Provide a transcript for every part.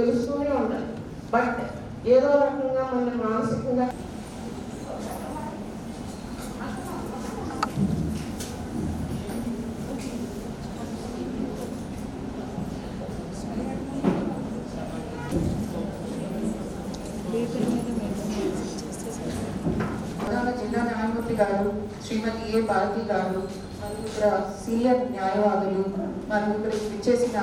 తెలుస్తూనే ఉండాలి బట్ ఏదో రకంగా మన మానసికంగా జిల్లా న్యాయమూర్తి గారు శ్రీమతి ఏ. భారతి గారు మరియు ఇక్కడ సీనియర్ న్యాయవాదులు మరియు ఇక్కడ ఇచ్చేసిన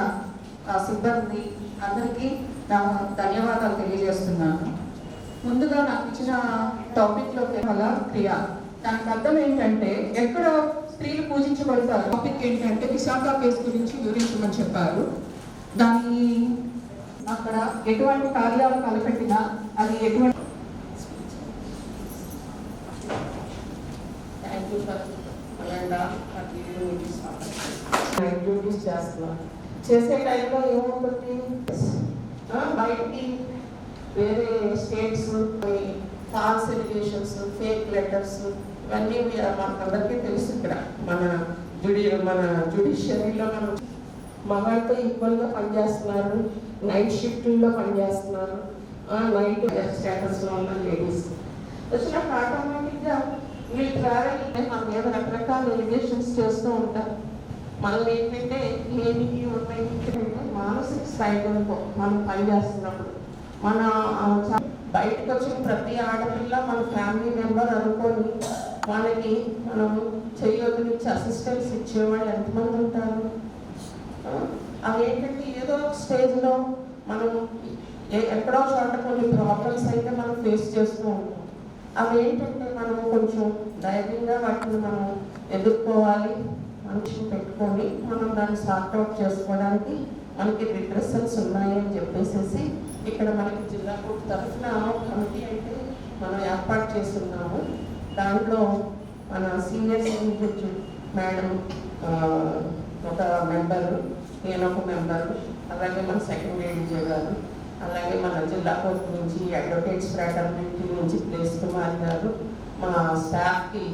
సిబ్బంది అందరికీ నా ధన్యవాదాలు తెలియజేస్తున్నాను. ముందుగా నాకు ఇచ్చిన టాపిక్లోకి వల్ల క్రియ. దానికి అర్థం ఏంటంటే ఎక్కడ స్త్రీలు పూజించబడతారు? టాపిక్ ఏంటంటే విశాఖ కేసు గురించి వివరించమని చెప్పారు. దాని అక్కడ ఎటువంటి కార్యాలు తలపెట్టినా అది ఎటువంటి థ్యాంక్ యూ చేస్తున్నాను చేసే టైంలో ఏమవుతుంది బయటికి వేరే states false allegations fake letters ఇవన్నీ మనకందరికీ తెలుసు ఇక్కడ. మన జుడి మన జుడిషియరీలో మనం మగాళ్ళతో ఈక్వల్గా పనిచేస్తున్నారు. నైట్ షిఫ్ట్లో పనిచేస్తున్నారు. నైట్ స్టేటస్లో ఉన్న లేడీస్ వచ్చినప్పుడు ఆటోమేటిక్గా వీళ్ళు ట్రావెల్ మన మీద రకరకాల ఎలిగేషన్స్ చేస్తూ ఉంటారు. మనం ఏంటంటే లేనికి ఉన్నాయి మానసిక స్థాయిలో మనం పనిచేస్తున్నప్పుడు మన బయటకు వచ్చిన ప్రతి ఆడపిల్ల మన ఫ్యామిలీ మెంబర్ అనుకొని వాళ్ళకి మనం చేయొద్దునిచ్చి అసిస్టెన్స్ ఇచ్చేవాళ్ళు ఎంతమంది ఉంటారు? అవి ఏంటంటే ఏదో ఒక స్టేజ్లో మనం ఎక్కడో చోట కొన్ని ప్రాబ్లమ్స్ అయితే మనం ఫేస్ చేస్తూ ఉంటాం. అవి ఏంటంటే మనం కొంచెం ధైర్యంగా వాటిని మనం ఎదుర్కోవాలి. మనిషిని పెట్టుకొని మనం దాన్ని సార్ట్ అవుట్ చేసుకోవడానికి మనకి రిడ్రెసల్స్ ఉన్నాయని చెప్పేసి ఇక్కడ మనకి జిల్లా కోర్టు తరఫున కమిటీ అయితే మనం ఏర్పాటు చేస్తున్నాము. దాంట్లో మన సీనియర్ సీనియర్ మేడం ఒక మెంబరు నేను ఒక మెంబరు అలాగే మన సెకండ్ డీజే గారు అలాగే మన జిల్లా కోర్టు నుంచి అడ్వకేట్స్ ఫ్రాటర్నిటీ నుంచి ప్లేస్ కుమార్ గారు మా స్టాఫ్కి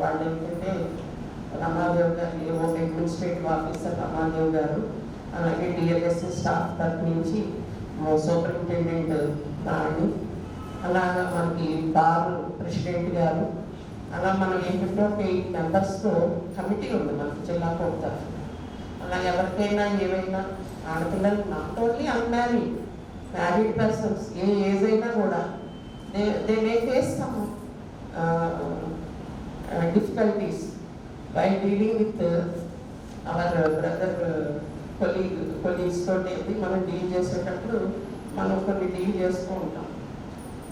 వాళ్ళు ఏంటంటే రమాదేవ్ గారు ఏమో అడ్మినిస్ట్రేటివ్ ఆఫీసర్ రమాదేవ్ గారు అలాగే డిఎల్ఎస్ స్టాఫ్ తరఫు నుంచి సూపరింటెండెంట్ రాణి అలాగా మనకి బార్ ప్రెసిడెంట్ గారు అలా మనం ఏంటంటే ఒక ఎయిట్ మెంబర్స్తో కమిటీ ఉంది మనకు జిల్లా కోర్టు అలా ఎవరికైనా ఏవైనా ఆడపిల్లలు not only unmarried married persons A age అయినా కూడా they they may face some difficulties by dealing with our brother colleague colleagues తోటి మనం డీల్ చేసేటప్పుడు మనం కొన్ని డీల్ చేస్తూ ఉంటాం.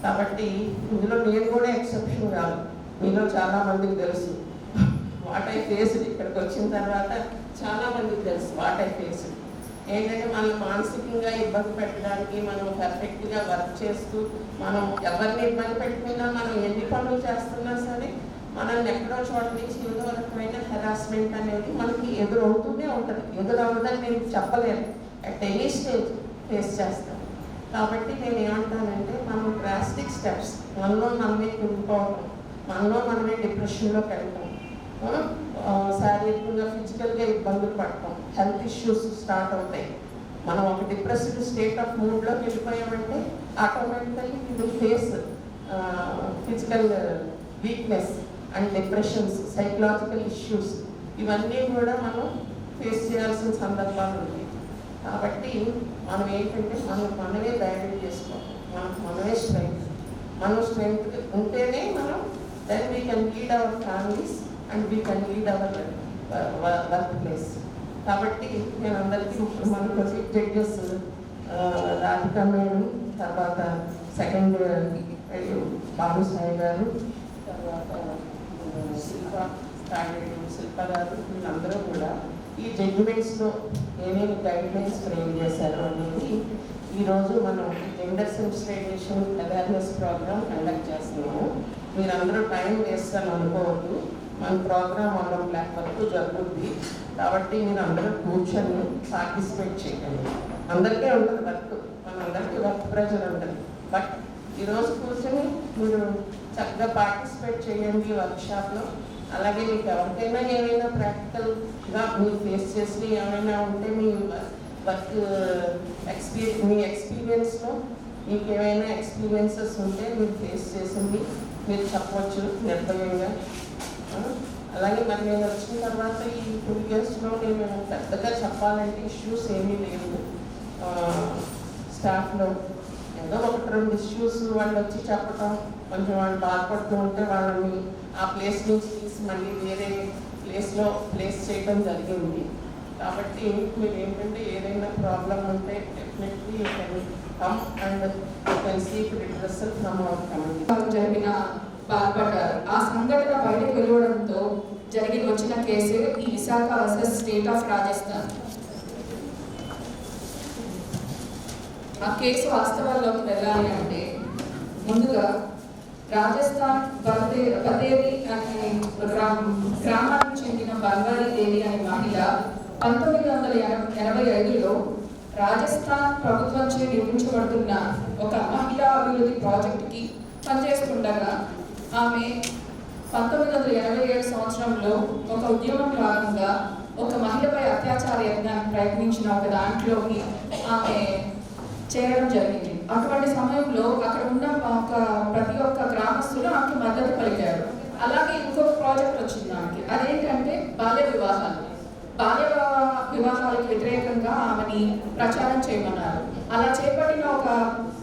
కాబట్టి ఇందులో నేను కూడా ఎక్సెప్షన్ కాదు మీలో చాలా మందికి తెలుసు. వాట్ ఐ ఫేస్ ఇక్కడికి వచ్చిన తర్వాత చాలా మందికి తెలుసు వాట్ ఐ ఫేస్ ఏంటంటే మనం మానసికంగా ఇబ్బంది పెట్టడానికి మనం పర్ఫెక్ట్గా వర్క్ చేస్తూ మనం ఎవరిని ఇబ్బంది పెట్టుకున్నా మనం ఎన్ని పనులు చేస్తున్నా సరే మనల్ని ఎక్కడో చోట నుంచి ఏదో రకమైన హెరాస్మెంట్ అనేది మనకి ఎదురవుతూనే ఉంటుంది. ఎదురవుతుందని నేను చెప్పలేను అట్ ఎనీ స్టేజ్ ఫేస్ చేస్తాం. కాబట్టి నేను ఏమంటానంటే మనం డ్రాస్టిక్ స్టెప్స్ మనలో మనమే కుంగిపోవడం మనలో మనమే డిప్రెషన్లోకి పెడతాం శారీరకంగా ఫిజికల్గా ఇబ్బందులు పడటం హెల్త్ ఇష్యూస్ స్టార్ట్ అవుతాయి. మనం ఒక డిప్రెస్డ్ స్టేట్ ఆఫ్ మూడ్లోకి వెళ్ళిపోయామంటే automatically will face physical weakness and depressions psychological issues ఇవన్నీ కూడా మనం ఫేస్ చేయాల్సిన సందర్భాలు ఉన్నాయి. కాబట్టి మనం ఏంటంటే మనం మనమే డైరెక్ట్ చేసుకోవాలి. మనకు మనమే స్ట్రెంగ్త్ మనం స్ట్రెంగ్త్ ఉంటేనే మనం then we can lead our families and we can lead our work place కాబట్టి నేను అందరికీ ఇప్పుడు project judges uh, Radhika madam తర్వాత సెకండ్ uh, బాబు సాయి గారు తర్వాత శిల్ప తాగేడు శిల్ప గారు వీళ్ళందరూ కూడా ఈ జడ్జిమెంట్స్లో ఏమేమి గైడ్ లైన్స్ ఫ్రేమ్ చేశారు అనేది ఈరోజు మనం gender sensitization awareness program conduct చేస్తున్నాము. మీరందరూ టైం వేస్ట్ అని అనుకోవద్దు. మన ప్రోగ్రామ్ వన్ ఓ క్లాక్ వరకు జరుగుద్ది. కాబట్టి మీరు అందరూ కూర్చొని పార్టిసిపేట్ చేయండి. అందరికీ ఉంటుంది వర్క్ మనందరికీ వర్క్ ప్రెషర్ ఉంటుంది. బట్ ఈరోజు కూర్చొని మీరు చక్కగా పార్టిసిపేట్ చేయండి వర్క్షాప్లో అలాగే మీకు ఎవరికైనా ఏమైనా ప్రాక్టికల్గా మీరు ఫేస్ చేసి ఏమైనా ఉంటే మీ వర్క్ ఎక్స్పీరియన్స్ మీ ఎక్స్పీరియన్స్లో మీకు ఏమైనా ఎక్స్పీరియన్సెస్ ఉంటే మీరు ఫేస్ చేసింది మీరు చెప్పవచ్చు నిర్భయంగా. అలాగే మరి నేను వచ్చిన తర్వాత ఈ టూ ఇయర్స్లో నేను పెద్దగా చెప్పాలంటే ఇష్యూస్ ఏమీ లేవు. స్టాఫ్లో ఏదో ఒకటి రెండు ఇష్యూస్ వాళ్ళు వచ్చి చెప్పటం కొంచెం వాళ్ళు బాధపడుతూ ఉంటే వాళ్ళని ఆ ప్లేస్ నుంచి తీసి మళ్ళీ వేరే ప్లేస్లో ప్లేస్ చేయడం జరిగింది. కాబట్టి మీరు ఏంటంటే ఏదైనా ప్రాబ్లం ఉంటే definitely come and you can seek redressal from our community జరిగిన బాధపడ్డారు. ఆ సంఘటన బయటకు వెళ్ళడంతో జరిగిన వచ్చిన కేసు ఈ Vishaka versus state of Rajasthan ఆ కేసు వాస్తవాల్లోకి వెళ్ళాలి అంటే ముందుగా రాజస్థాన్ బదే బదేవి అనే గ్రామం గ్రామానికి చెందిన బంగారీ దేవి అనే మహిళ పంతొమ్మిది వందల ఎనభై ఐదులో రాజస్థాన్ ప్రభుత్వంచే నిర్మించబడుతున్న ఒక మహిళా అభివృద్ధి ప్రాజెక్టుకి పనిచేస్తుండగా ఆమె పంతొమ్మిది వందల ఎనభై ఏడు సంవత్సరంలో ఒక ఉద్యమం భాగంగా ఒక మహిళపై అత్యాచార యత్నానికి ప్రయత్నించిన ఒక దాంట్లోకి ఆమె చేయడం జరిగింది. అటువంటి సమయంలో అక్కడ ఉన్న ఒక ప్రతి ఒక్క గ్రామస్తులు ఆమెకి మద్దతు పలికారు. అలాగే ఇంకొక ప్రాజెక్ట్ వచ్చింది ఆమెకి అదేంటంటే బాల్య వివాహాలు. బాల్య వివాహాలకు వ్యతిరేకంగా ఆమెని ప్రచారం చేయమన్నారు. అలా చేపట్టిన ఒక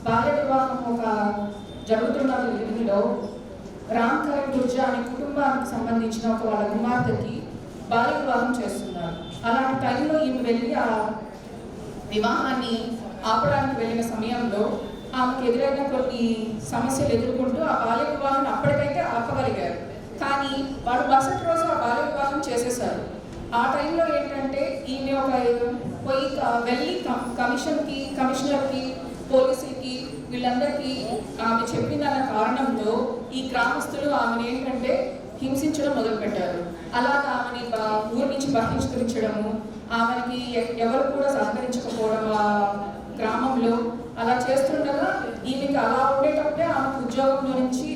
బాల్య వివాహం ఒక జరుగుతున్న విధిలో రామ్ కరణ్ గుర్జా అనే కుటుంబానికి సంబంధించిన ఒక వాళ్ళ కుమార్తెకి బాల్య వివాహం చేస్తున్నారు. అలాంటి టైంలో ఈమె వెళ్ళి ఆ వివాహాన్ని ఆపడానికి వెళ్ళిన సమయంలో ఆమెకు ఎదురైన కొన్ని సమస్యలు ఎదుర్కొంటూ ఆ బాల్య వివాహం అప్పటికైతే ఆపగలిగారు. కానీ వాడు మరుసటి రోజు ఆ బాల్య వివాహం చేసేశారు. ఆ టైంలో ఏంటంటే ఈమె ఒక పోయి వెళ్ళి కమిషన్కి కమిషనర్కి పోలీసులకి వీళ్ళందరికీ ఆమె చెప్పిన కారణంతో ఈ గ్రామస్తులు ఆమెను ఏంటంటే హింసించడం మొదలుపెట్టారు. అలాగా ఆమెని ఊరి నుంచి బహిష్కరించడము ఆమెకి ఎ- ఎవరు కూడా సహకరించకపోవడం గ్రామంలో అలా చేస్తుండగా ఈమెకి అలా ఉండేటప్పుడే ఆమెకు ఉద్యోగంలో నుంచి